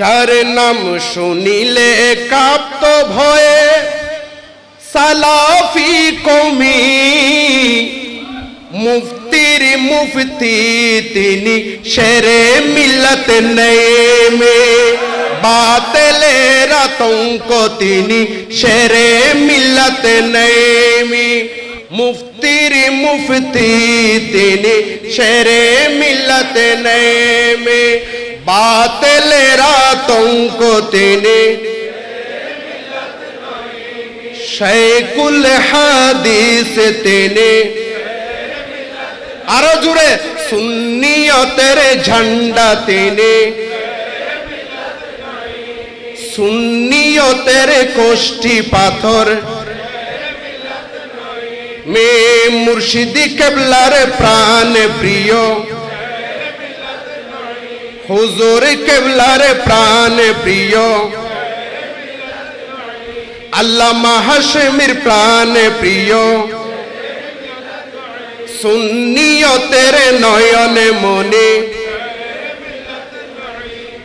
যার নাম শুনিলে কাপ্ত ভয়ে, সালাফি কমি মুফতির মুফতি তিনি শেরে মিল্লত নেমে বাতলের আতঙ্ক তিনি শেরে মিল্লত নেমে মুফতির মুফতি তিনি শেরে মিল্লত নেমে বাতলের আতঙ্ক তিনি শেকুল হাদিস তিনি। আরও জুড়ে, সুন্নিয়তের ঝান্ডা তিনি। সুন্নিয়তের কোষ্ঠী পাথর। মে মুর্শিদি কেবলার প্রাণ প্রিয়। হুজুর কেবলার প্রাণ প্রিয়। আল্লামা হাশেমির প্রাণ প্রিয়। সুন্নিয়তের নয়নে মনে।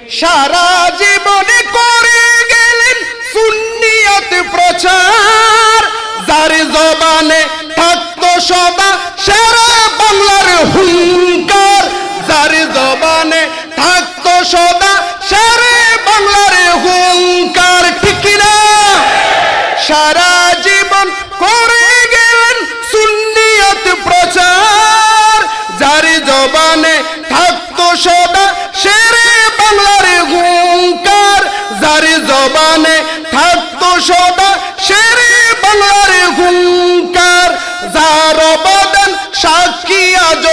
সারা জীবনে করে গেলেন সুন্নিয়ত প্রচার। সদা সারা বাংলার হুঙ্কার, ঠিক না সারা জীবন করে গেলেন সুন্নিয়ত প্রচার, যার জবানে থাকতো সদা শেরে বাংলার হুঙ্কার, যার জবানে থাকতো সদা শেরে বাংলার হুঙ্কার, যার অবদান সাক্ষী আজ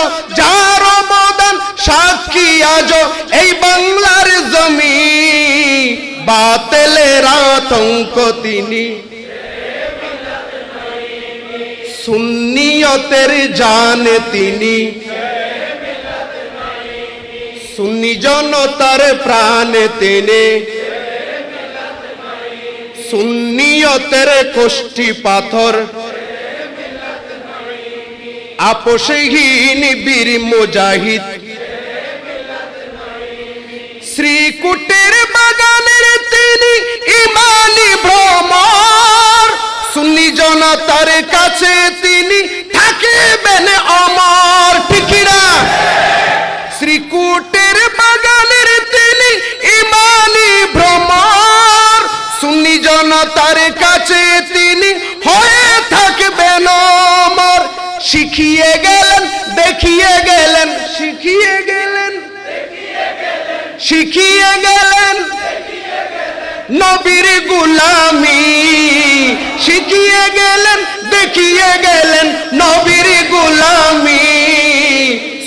বাতেলের আতঙ্ক তিনি সুন্নিয়তের জান তিনি। সুন্নি জনতার প্রাণ তিনি। সুন্নিয়তের কোষ্ঠী পাথর। আপোষহীন বীর মুজাহিদ। শ্রীকুটের জনতার কাছে তিনি থাকিবেন অমর ঠিকিরা শ্রীকুটের বাগানের তিনি ইমানি ভ্রমর। সুন্নি জনতার কাছে তিনি হয়ে থাকবেন অমর। শিখিয়ে গেলেন, দেখিয়ে গেলেন, শিখিয়ে গেলেন শিখিয়ে গেলেন। নবীর গুলামি। শিখিয়ে গেলেন, দেখিয়ে গেলেন নবীর গুলামি।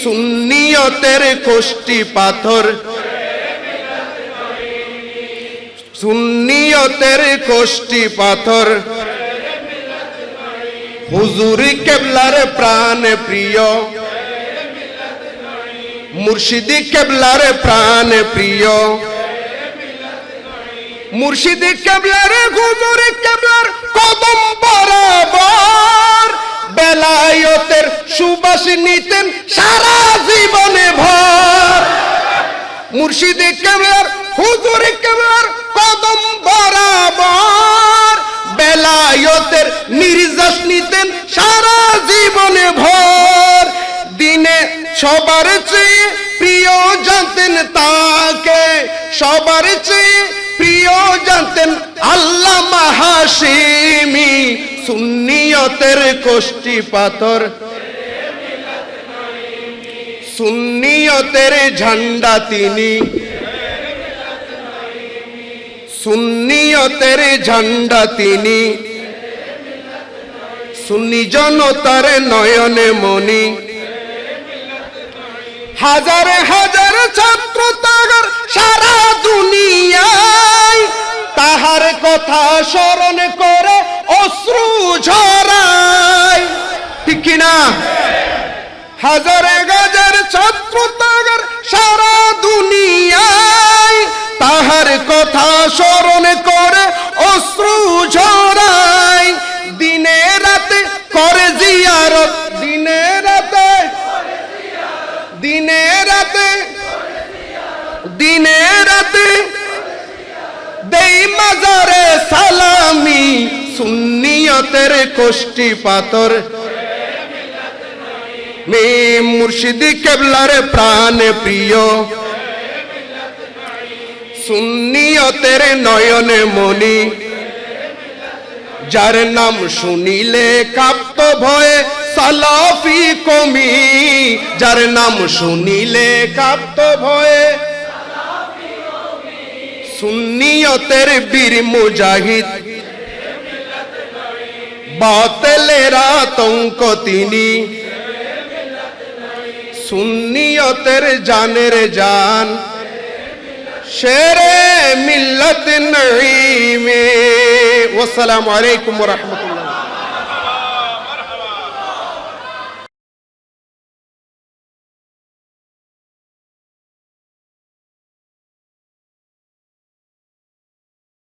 সুন্নিয়তের কোষ্ঠী পাথর। সুন্নিয়তের কোষ্ঠী পাথর। হুজুর কেবলার প্রাণ প্রিয়। মুর্শিদি কেবলার প্রাণ প্রিয়। মুর্শিদি কেবলার, হুজুর কেবলার কদম বরাবর বেলায়তের সুবাস নিতেন সারা জীবনে ভর। মুর্শিদি কেবলার, হুজুর কেবলার কদম বরাবর বেলায়তের নির্যাস নিতেন সারা জীবনে ভর। দিনে সবার চেয়ে প্রিয় জানতেন তাকে, সবার চেয়ে প্রিয় জানতেন আল্লাহ মাহাসিমি সুন্নিয়তের কোষ্ঠী পাথর। সুন্নিয়তের ঝান্ডা তিনি। সুন্নিয়তের ঝান্ডা তিনি। সুন্নি জনতার নয়নে মনি। হাজার হাজার ছাত্র তাহার সারা কথা স্মরণ করে অশ্রু ঝরায়। ঠিক কিনা? হাজার হাজার ছাত্র তাহার সারা দুনিয়ায় তাহার কথা স্মরণ করে অশ্রু ঝরায়। দিনে রাতে করে জিয়ারত, দিনে রাতে দিনে রাতে দিনে রাতে দেই মাজারে সালামি সুন্নিয়তের কোষ্টি পাথর। মে মুর্শিদি কেবলার প্রাণ প্রিয়। সুন্নিয়তের নয়নে মনি যার নাম শুনিলে কাপ্ত ভয়ে সালাফি কমি। যার নাম শুনিলে কাপ্ত ভয়ে সুন্নিয়তের বীর মুজাহিদ বাতেলের আতঙ্ক তিনি। সুন্নিয়তের জানের জান। শেরে মিল্লত নঈমে। ওয়াসসালামু আলাইকুম ওয়া রাহমাতুল্লাহ।